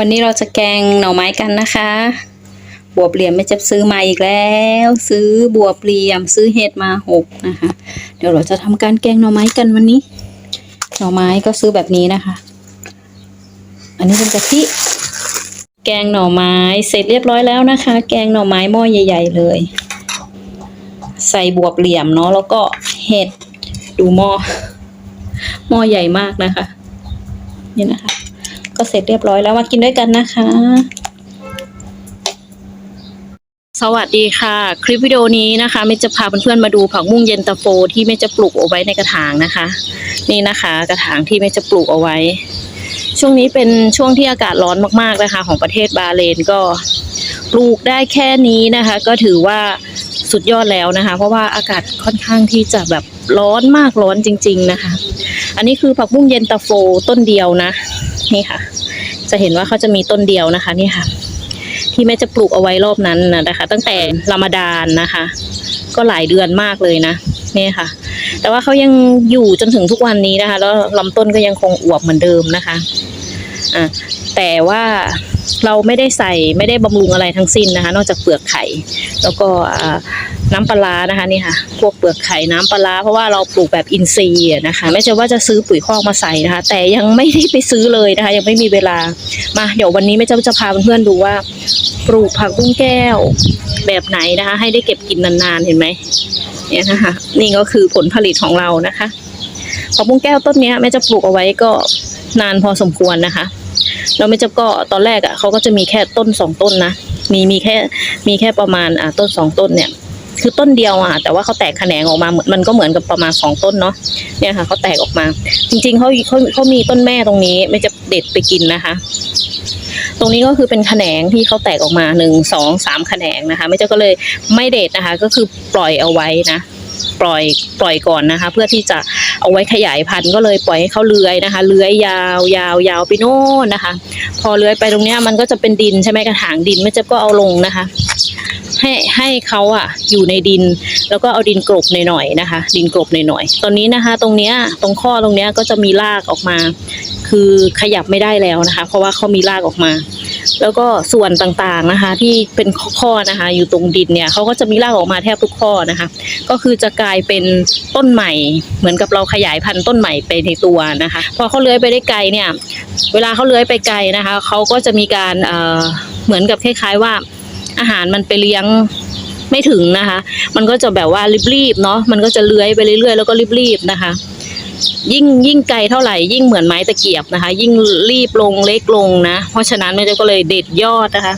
วันนี้เราจะแกงหน่อไม้กันนะคะ บวบเหลี่ยมไม่จะซื้อมาอีกแล้ว ซื้อบวบเหลี่ยมซื้อเห็ดมาหกนะคะ เดี๋ยวเราจะทำการแกงหน่อไม้กันวันนี้ หน่อไม้ก็ซื้อแบบนี้นะคะ อันนี้เป็นกะทิแกงหน่อไม้เสร็จเรียบร้อยแล้วนะคะ แกงหน่อไม้หม้อใหญ่ ๆ เลย ใส่บวบเหลี่ยมเนาะแล้วก็เห็ดดูหม้อหม้อใหญ่มากนะคะ นี่นะคะ ก็เสร็จเรียบร้อยแล้วมากินด้วยกันนะคะ สวัสดีค่ะ คลิปวิดีโอนี้นะคะเมย์จะพาเพื่อนๆมาดูผักบุ้งเย็นตาโฟที่เมย์จะปลูกเอาไว้ในกระถางนะคะ นี่นะคะ กระถางที่เมย์จะปลูกเอาไว้ ช่วงนี้เป็นช่วงที่อากาศร้อนมากๆนะคะ ของประเทศบาเรนก็ปลูกได้แค่นี้นะคะ ก็ถือว่าสุดยอดแล้วนะคะ เพราะว่าอากาศค่อนข้างที่จะแบบร้อนมากร้อนจริง ๆนะคะ อันนี้คือผักบุ้งเย็นตาโฟต้นเดียวนะ นี่ค่ะ จะเห็นว่าเขาจะมีต้นเดียวนะคะ นี่ค่ะ ที่แม่จะปลูกเอาไว้รอบนั้นนะคะ ตั้งแต่รามดานนะคะ ก็หลายเดือนมากเลยนะนี่ค่ะ แต่ว่าเขายังอยู่จนถึงทุกวันนี้นะคะ แล้วลำต้นก็ยังคงอวบเหมือนเดิมนะคะอะแต่ว่า เราไม่ได้ใส่ไม่ได้บำรุงอะไรทั้งสิ้นนะคะ นอกจากเปลือกไข่ แล้วก็น้ำปลานะคะนี่ค่ะ พวกเปลือกไข่น้ำปลาร้าเพราะว่าเราปลูกแบบอินทรีย์นะคะ ไม่ใช่ว่าจะซื้อปุ๋ยคอกมาใส่นะคะ แต่ยังไม่ได้ไปซื้อเลยนะคะ ยังไม่มีเวลามาเดี๋ยววันนี้แม่เจ้าจะพาเพื่อนๆดูว่า ปลูกผักบุ้งแก้วแบบไหนนะคะ ให้ได้เก็บกินนานๆเห็นไหมเนี่ยนะคะ นี่ก็คือผลผลิตของเรานะคะผักบุ้งแก้วต้นนี้แม่จะปลูกเอาไว้ก็นานพอสมควรนะคะ แล้วแม่จ้าก็ตอนแรกอะเขาก็จะมีแค่ต้นสองต้นนะมีมีแค่มีแค่ประมาณอ่าต้นสองต้นเนี่ย คือต้นเดียวอะ แต่ว่าเขาแตกแขนงออกมาเหมือนมันก็เหมือนกับประมาณสองต้นเนาะเนี่ยค่ะเขาแตกออกมา จริงๆเขาเขาเขามีต้นแม่ตรงนี้ ไม่จะเด็ดไปกินนะคะ ตรงนี้ก็คือเป็นแขนงที่เขาแตกออกมาหนึ่งสองสามแขนงนะคะ ไม่เจ้าก็เลยไม่เด็ดนะคะ ก็คือปล่อยเอาไว้นะ ปล่อยปล่อยก่อนนะคะ เพื่อที่จะเอาไว้ขยายพันธุ์ก็เลยปล่อยให้เขาเลื้อยนะคะ เลื้อยยาวยาวยาวไปโน่นนะคะ พอเลื้อยไปตรงเนี้ยมันก็จะเป็นดินใช่ไหมกระถางดินไม่เจ้าก็เอาลงนะคะ ให้ให้เขาอะอยู่ในดิน แล้วก็เอาดินกลบหน่อยๆนะคะ ดินกลบหน่อยๆตอนนี้นะคะ ตรงเนี้ยตรงข้อตรงเนี้ยก็จะมีรากออกมา คือขยับไม่ได้แล้วนะคะ เพราะว่าเขามีรากออกมา แล้วก็ส่วนต่างๆนะคะ ที่เป็นข้อนะคะ อยู่ตรงดินเนี่ยเขาก็จะมีรากออกมาแทบทุกข้อนะคะ ก็คือจะกลายเป็นต้นใหม่ เหมือนกับเราขยายพันธุ์ต้นใหม่ไปในตัวนะคะ พอเขาเลื้อยไปได้ไกลเนี่ย เวลาเขาเลื้อยไปไกลนะคะเขาก็จะมีการเเหมือนกับคล้ายๆว่า อาหารมันไปเลี้ยงไม่ถึงนะคะ มันก็จะแบบว่ารีบๆเนาะมันก็จะเลื้อยไปเรื่อยๆแล้วก็รีบๆนะคะ ยิ่งยิ่งไกลเท่าไหร่ยิ่งเหมือนไม้ตะเกียบนะคะ ยิ่งรีบลงเล็กลงนะ เพราะฉะนั้นแม่เจ้าก็เลยเด็ดยอดนะคะ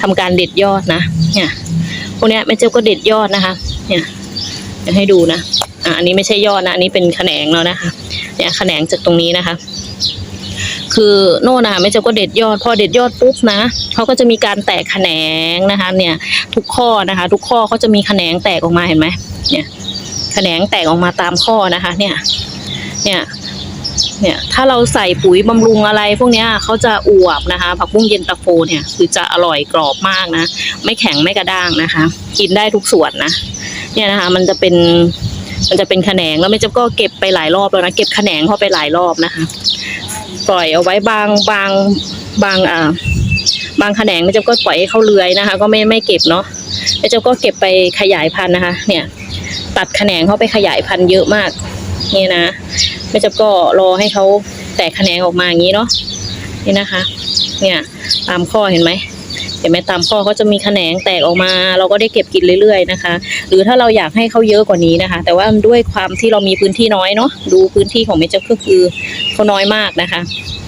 ทำการเด็ดยอดนะ เนี่ยพวกนี้แม่เจ้าก็เด็ดยอดนะคะ เนี่ยจะให้ดูนะอะอันนี้ไม่ใช่ยอดนะอันนี้เป็นแขนงแล้วนะคะ เนี่ยแขนงจากตรงนี้นะคะ คือโน่นนะคะแม่เจ้าก็เด็ดยอด พอเด็ดยอดปุ๊บนะเขาก็จะมีการแตกแขนงนะคะ เนี่ย ทุกข้อนะคะ ทุกข้อเขาจะมีแขนงแตกออกมาเห็นไหมเนี่ยแขนงแตกออกมาตามข้อนะคะ เนี่ย เนี่ย เนี่ยถ้าเราใส่ปุ๋ยบำรุงอะไร พวกเนี้ยเขาจะอวบนะคะ ผักบุ้งเย็นตาโฟเนี่ยคือจะอร่อยกรอบมากนะ ไม่แข็งไม่กระด้างนะคะ กินได้ทุกส่วนนะ เนี่ยนะคะ มันจะเป็นมันจะเป็นแขนงแล้วแม่เจ๊าก็เก็บไปหลายรอบแล้วนะเก็บแขนงเข้าไปหลายรอบนะคะ ปล่อยเอาไว้บางบางบางอ่าบางแขนงแม่เจ๊าก็ปล่อยให้เขาเลื้อยนะคะ ก็ไม่ไม่เก็บเนาะแม่เจ๊าก็เก็บไปขยายพันธุ์นะคะ เนี่ย ตัดแขนงเข้าไปขยายพันธุ์เยอะมากนี่นะ ม่เจ๊าก็รอให้เขาแตกแขนงออกมาอย่างนี้เนาะนี่นะคะ เนี่ยตามข้อเห็นไหมเห็นไหมตามข้อเขาจะมีแขนงแตกออกมา เราก็ได้เก็บกินเรื่อยๆนะคะ หรือถ้าเราอยากให้เขาเยอะกว่านี้นะคะ แต่ว่าด้วยความที่เรามีพื้นที่น้อยเนาะดูพื้นที่ของเมเจอร์ก็คือเขาน้อยมากนะคะ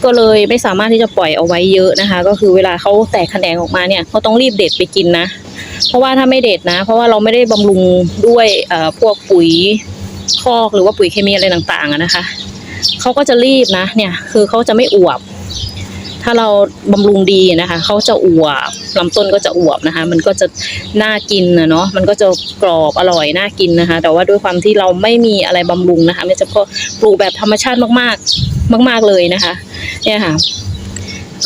ก็เลยไม่สามารถที่จะปล่อยเอาไว้เยอะนะคะ ก็คือเวลาเขาแตกแขนงออกมาเนี่ยเขาต้องรีบเด็ดไปกินนะเพราะว่าถ้าไม่เด็ดนะ เพราะว่าเราไม่ได้บำรุงด้วยพวกปุ๋ย คอกหรือว่าปุ๋ยเคมีอะไรต่างๆนะคะเขาก็จะรีบนะเนี่ย คือเขาจะไม่อวบ ถ้าเราบำรุงดีนะคะเขาจะอวบลำต้นก็จะอวบนะคะ มันก็จะน่ากินนะเนาะมันก็จะกรอบอร่อยน่ากินนะคะ แต่ว่าด้วยความที่เราไม่มีอะไรบำรุงนะคะมันจะก็ปลูกแบบธรรมชาติมากๆ มาก ๆเลยนะคะ เนี่ยค่ะ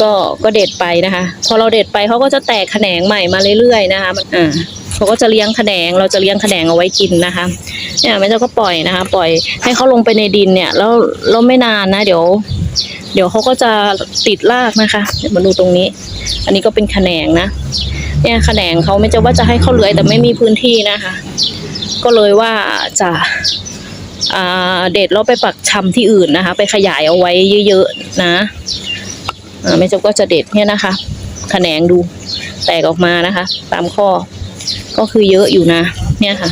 ก็ก็เด็ดไปนะคะ พอเราเด็ดไปเขาก็จะแตกแขนงใหม่มาเรื่อยๆนะคะมันอ่าเขาก็จะเลี้ยงแขนงเราจะเลี้ยงแขนงเอาไว้กินนะคะ เนี่ยแม่เจ้าก็ปล่อยนะคะ ปล่อยให้เขาลงไปในดินเนี่ย แล้วแล้วไม่นานนะ เดี๋ยว เดี๋ยวเขาก็จะติดรากนะคะเดี๋ยวมาดูตรงนี้ อันนี้ก็เป็นแขนงนะ เนี่ยแขนงเขาไม่เจะว่าจะให้เขาเลื้อยแต่ไม่มีพื้นที่นะคะ ก็เลยว่าจะเด็ดแล้วไปปักชำที่อื่นนะคะ ไปขยายเอาไว้เยอะๆนะแม่เจบก็จะเด็ดเนี่ยนะคะแขนงดูแตกออกมานะคะ ตามข้อก็คือเยอะอยู่นะ เนี่ยค่ะ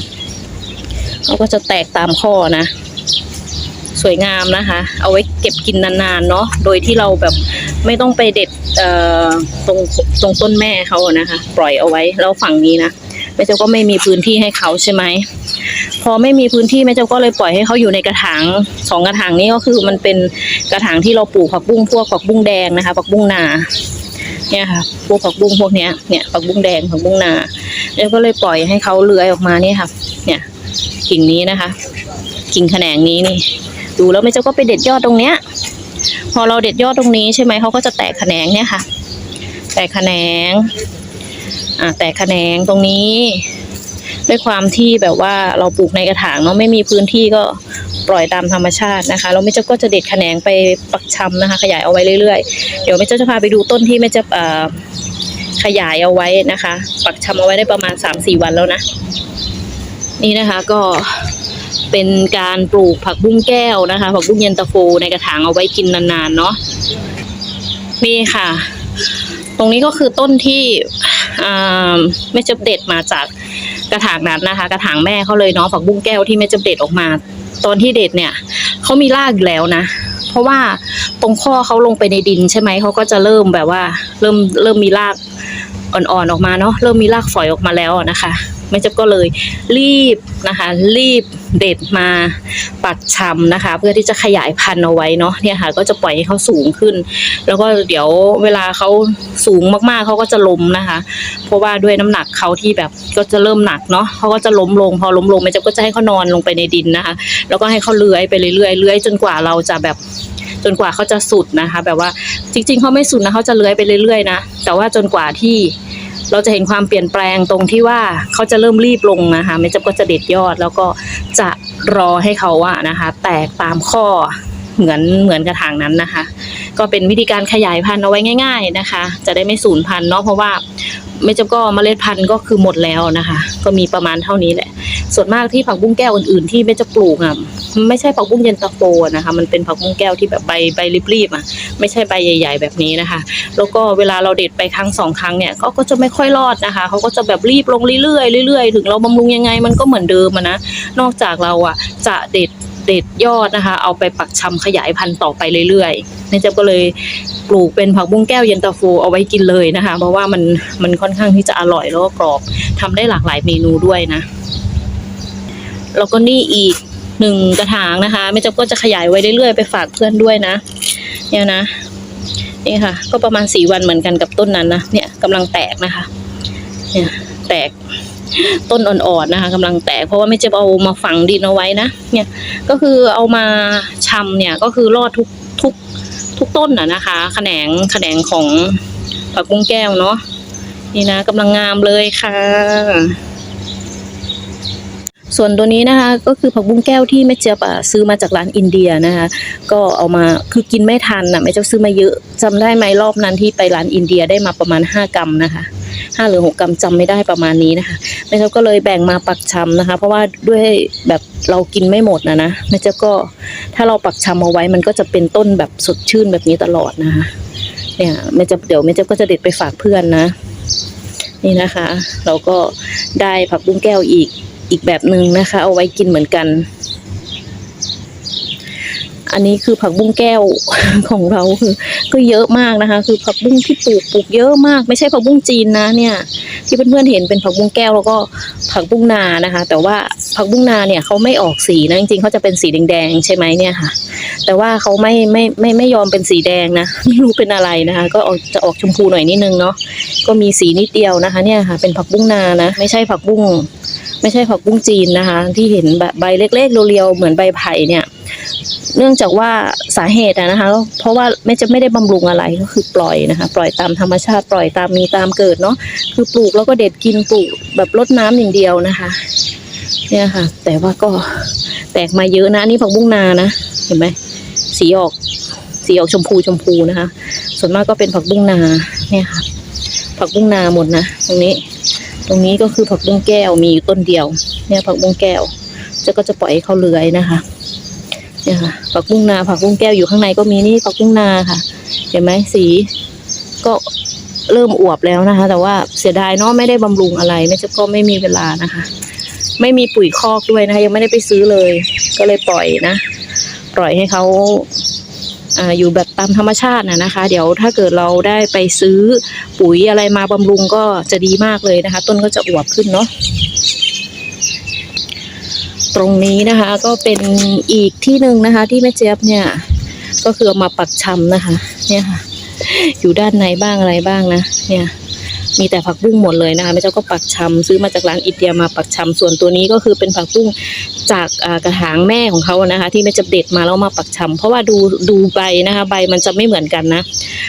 เขาก็จะแตกตามข้อนะ สวยงามนะคะ เอาไว้เก็บกินนานๆเนาะโดยที่เราแบบไม่ต้องไปเด็ดตรงตรงต้นแม่เขาอะนะคะ ปล่อยเอาไว้แล้วฝั่งนี้นะแม่เจ้าก็ไม่มีพื้นที่ให้เขาใช่ไหมพอไม่มีพื้นที่แม่เจ้าก็เลยปล่อยให้เขาอยู่ในกระถางสองกระถางนี้ก็คือมันเป็นกระถางที่เราปลูกผักบุ้งพวกผักบุ้งแดงนะคะผักบุ้งนาเนี่ยค่ะพวกผักบุ้งพวกเนี้ยเนี่ยผักบุ้งแดงผักบุ้งนาแล้วก็เลยปล่อยให้เขาเลื้อยออกมาเนี่ยค่ะ เนี่ย กิ่งนี้นะคะ กิ่งแขนงนี้นี่ ดูแล้วแม่เจ้าก็ไปเด็ดยอดตรงเนี้ย พอเราเด็ดยอดตรงนี้ใช่ไหมเขาก็จะแตกแขนงเนี่ยค่ะ แตกแขนง อ่าแตกแขนงตรงนี้ ด้วยความที่แบบว่าเราปลูกในกระถางเนาะไม่มีพื้นที่ก็ปล่อยตามธรรมชาตินะคะแล้วแม่เจ้าก็จะเด็ดแขนงไปปักชำนะคะ ขยายเอาไว้เรื่อยๆ เดี๋ยวแม่เจ้าจะพาไปดูต้นที่แม่เจ้าเอ่อขยายเอาไว้นะคะ ปักชำเอาไว้ได้ประมาณสามสี่วันแล้วนะ นี่นะคะก็เป็นการปลูกผักบุ้งแก้วนะคะ ผักบุ้งเย็นตาโฟในกระถางเอาไว้กินนานๆเนาะนี่ค่ะ ตรงนี้ก็คือต้นที่อ่าแม่จับเด็ดมาจากกระถางนั้นนะคะ กระถางแม่เขาเลยเนาะผักบุ้งแก้วที่แม่จับเด็ดออกมา ตอนที่เด็ดเนี่ยเขามีรากอยู่แล้วนะ เพราะว่าตรงข้อเขาลงไปในดินใช่ไหมเขาก็จะเริ่มแบบว่า เริ่มเริ่มมีรากอ่อนๆออกมาเนาะเริ่มมีรากฝอยออกมาแล้วนะคะ แม่เจับก็เลยรีบนะคะ รีบเด็ดมาปักชำนะคะ เพื่อที่จะขยายพันธุ์เอาไว้เนาะเนี่ยค่ะ ก็จะปล่อยให้เขาสูงขึ้น แล้วก็เดี๋ยวเวลาเขาสูงมากๆเขาก็จะล้มนะคะ เพราะว่าด้วยน้ำหนักเขาที่แบบก็จะเริ่มหนักเนาะเขาก็จะล้มลงพอล้มลงแม่เจับก็จะให้เขานอนลงไปในดินนะคะ แล้วก็ให้เขาเลื้อยไปเรื่อยๆเลื้อยจนกว่าเราจะแบบจนกว่าเขาจะสุดนะคะ แบบว่าจริง ๆเขาไม่สุดนะเขาจะเลื้อยไปเรื่อยๆนะแต่ว่าจนกว่าที่ เราจะเห็นความเปลี่ยนแปลงตรงที่ว่าเขาจะเริ่มรีบลงนะคะเม่จับก็จะเด็ดยอด แล้วก็จะรอให้เขาอะนะคะ แตกตามข้อเหมือนเหมือนกระถางนั้นนะคะ ก็เป็นวิธีการขยายพันธุ์เอาไว้ง่าย ๆนะคะ จะได้ไม่สูญพันธุ์เนาะเพราะว่า ไม่จำก็เมล็ดพันธุ์ก็คือหมดแล้วนะคะ ก็มีประมาณเท่านี้แหละ ส่วนมากที่ผักบุ้งแก้วอื่นๆ ที่ไม่จะปลูกอะไม่ใช่ผักบุ้งเย็นตาโฟนะคะ มันเป็นผักบุ้งแก้วที่แบบใบใบรีบๆอะไม่ใช่ใบใหญ่ ๆ แบบนี้นะคะ แล้วก็เวลาเราเด็ดไปครั้งสองครั้งเนี่ยก็ก็จะไม่ค่อยรอดนะคะเขาก็จะแบบรีบลงเรื่อยๆเรื่อยๆ ถึงเราบำรุงยังไงมันก็เหมือนเดิมนะนอกจากเราอะจะเด็ด เด็ดยอดนะคะ เอาไปปักชำขยายพันธุ์ต่อไปเรื่อยๆนี่เจะก็เลยปลูกเป็นผักบุ้งแก้วเย็นตาโฟเอาไว้กินเลยนะคะ เพราะว่ามันมันค่อนข้างที่จะอร่อยแล้วก็กรอบทำได้หลากหลายเมนูด้วยนะ แล้วก็นี่อีกหนึ่งกระถางนะคะแม่จับก็จะขยายไว้เรื่อยๆไปฝากเพื่อนด้วยนะ เนี่ยนะนี่ค่ะ ก็ประมาณสี่วันเหมือนกันกับต้นนั้นนะเนี่ยกำลังแตกนะคะ เนี่ยแตก ต้นอ่อนๆนะคะกำลังแตกเพราะว่าไม่จะเอามาฝังดินเอาไว้นะเนี่ยก็คือเอามาชำเนี่ยก็คือรอดทุกทุกทุกต้นน่ะนะคะแขนงแขนงของผักบุ้งแก้วเนาะนี่นะกำลังงามเลยค่ะ ส่วนตัวนี้นะคะ ก็คือผักบุ้งแก้วที่แม่เจี๊ยบอะซื้อมาจากร้านอินเดียนะคะ ก็เอามาคือกินไม่ทันอะแม่เจี๊ยบซื้อมาเยอะจำได้ไหมรอบนั้นที่ไปร้านอินเดียได้มาประมาณห้ากรัมนะคะ ห้าหรือหกกรัมจำไม่ได้ประมาณนี้นะคะแม่เจี๊ก็เลยแบ่งมาปักชำนะคะ เพราะว่าด้วยแบบเรากินไม่หมดนะนะแม่เจี๊ก็ถ้าเราปักชำเอาไว้มันก็จะเป็นต้นแบบสดชื่นแบบนี้ตลอดนะคะเนี่ยแม่เจี๊เดี๋ยวแม่เจี๊ก็จะเด็ดไปฝากเพื่อนนะ นี่นะคะ เราก็ได้ผักบุ้งแก้วอีกอีกแบบหนึ่งนะคะ เอาไว้กินเหมือนกัน อันนี้คือผักบุ้งแก้วของเราคือก็เยอะมากนะคะ คือผักบุ้งที่ปลูกปลูกเยอะมาก ไม่ใช่ผักบุ้งจีนนะเนี่ย ที่เพื่อนๆเห็นเป็นผักบุ้งแก้วแล้วก็ผักบุ้งนานะคะ แต่ว่าผักบุ้งนาเนี่ยเขาไม่ออกสีนะจริงๆเขาจะเป็นสีแดงๆใช่ไหมเนี่ยค่ะ แต่ว่าเขาไม่ไม่ไม่ไม่ยอมเป็นสีแดงนะไม่รู้เป็นอะไรนะคะ ก็ออกจะออกชมพูหน่อยนิดนึงเนาะก็มีสีนิดเดียวนะคะเนี่ยค่ะ เป็นผักบุ้งนานะไม่ใช่ผักบุ้งไม่ใช่ผักบุ้งจีนนะคะ ที่เห็นแบบใบเล็กๆเรียวๆเหมือนใบไผ่เนี่ย เนื่องจากว่าสาเหตุนะคะ เพราะว่าไม่จะไม่ได้บำรุงอะไรก็คือปล่อยนะคะ ปล่อยตามธรรมชาติปล่อยตามมีตามเกิดเนาะคือปลูกแล้วก็เด็ดกินปลูกแบบรดน้ำอย่างเดียวนะคะ เนี่ยค่ะ แต่ว่าก็แตกมาเยอะนะนี่ผักบุ้งนานะเห็นไหมสีออกสีออกชมพูชมพูนะคะ ส่วนมากก็เป็นผักบุ้งนาเนี่ยค่ะ ผักบุ้งนาหมดนะตรงนี้ ตรงนี้ก็คือผักบุ้งแก้วมีอยู่ต้นเดียว เนี่ยผักบุ้งแก้วจะก็จะปล่อยให้เขาเลื้อยนะคะ เนี่ยค่ะ ผักบุ้งนา ผักบุ้งแก้วอยู่ข้างในก็มีนี่ผักบุ้งนาค่ะ เห็นไหมสีก็เริ่มอวบแล้วนะคะ แต่ว่าเสียดายเนาะไม่ได้บำรุงอะไรแม่เจะก็ไม่มีเวลานะคะ ไม่มีปุ๋ยคอกด้วยนะคะยังไม่ได้ไปซื้อเลย ก็เลยปล่อยนะ ปล่อยให้เขาอ่าอยู่แบบตามธรรมชาตินะนะคะ เดี๋ยวถ้าเกิดเราได้ไปซื้อปุ๋ยอะไรมาบำรุงก็จะดีมากเลยนะคะ ต้นก็จะอวบขึ้นเนาะ ตรงนี้นะคะ ก็เป็นอีกที่หนึ่งนะคะ ที่แม่เจี๊ยบเนี่ย ก็คือเอามาปักชำนะคะ เนี่ยค่ะ อยู่ด้านในบ้างอะไรบ้างนะเนี่ย มีแต่ผักบุ้งหมดเลยนะคะแม่เจ้าก็ปักชำซื้อมาจากร้านอินเดียมาปักชำส่วนตัวนี้ก็คือเป็นผักบุ้งจากกระถางแม่ของเขานะคะ ที่แม่จะเด็ดมาแล้วมาปักชำเพราะว่าดูดูใบนะคะ ใบมันจะไม่เหมือนกันนะ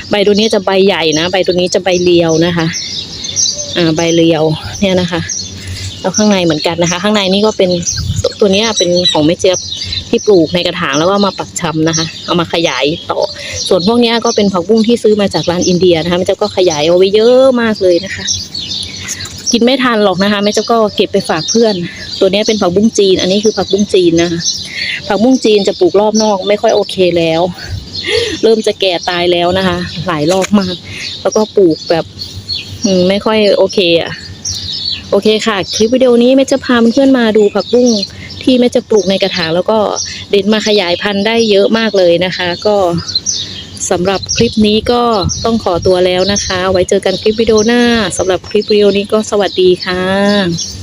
ใบตัวนี้จะใบใหญ่นะ ใบตัวนี้จะใบเรียวนะคะ อ่าใบเรียวเนี่ยนะคะแล้วข้างในเหมือนกันนะคะ ข้างในนี่ก็เป็น ตัวนี้เป็นของแม่เจี๊ยบที่ปลูกในกระถางแล้วก็เอามาปักชำนะคะ เอามาขยายต่อ ส่วนพวกนี้ก็เป็นผักบุ้งที่ซื้อมาจากร้านอินเดียนะคะแม่เจ้าก็ขยายเอาไว้เยอะมากเลยนะคะ กินไม่ทันหรอกนะคะแม่เจ้าก็เก็บไปฝากเพื่อน ตัวนี้เป็นผักบุ้งจีน อันนี้คือผักบุ้งจีนนะคะผักบุ้งจีนจะปลูกรอบนอกไม่ค่อยโอเคแล้ว เริ่มจะแก่ตายแล้วนะคะ หลายรอบมาก แล้วก็ปลูกแบบไม่ค่อยโอเคอะโอเคค่ะ คลิปวิดีโอนี้แม่จะพาเพื่อนมาดูผักบุ้ง ที่แม่จะปลูกในกระถางแล้วก็เด็นมาขยายพันธุ์ได้เยอะมากเลยนะคะ ก็สำหรับคลิปนี้ก็ต้องขอตัวแล้วนะคะ ไว้เจอกันคลิปวิดีโอหน้าสำหรับคลิปวิดีโอนี้ก็สวัสดีค่ะ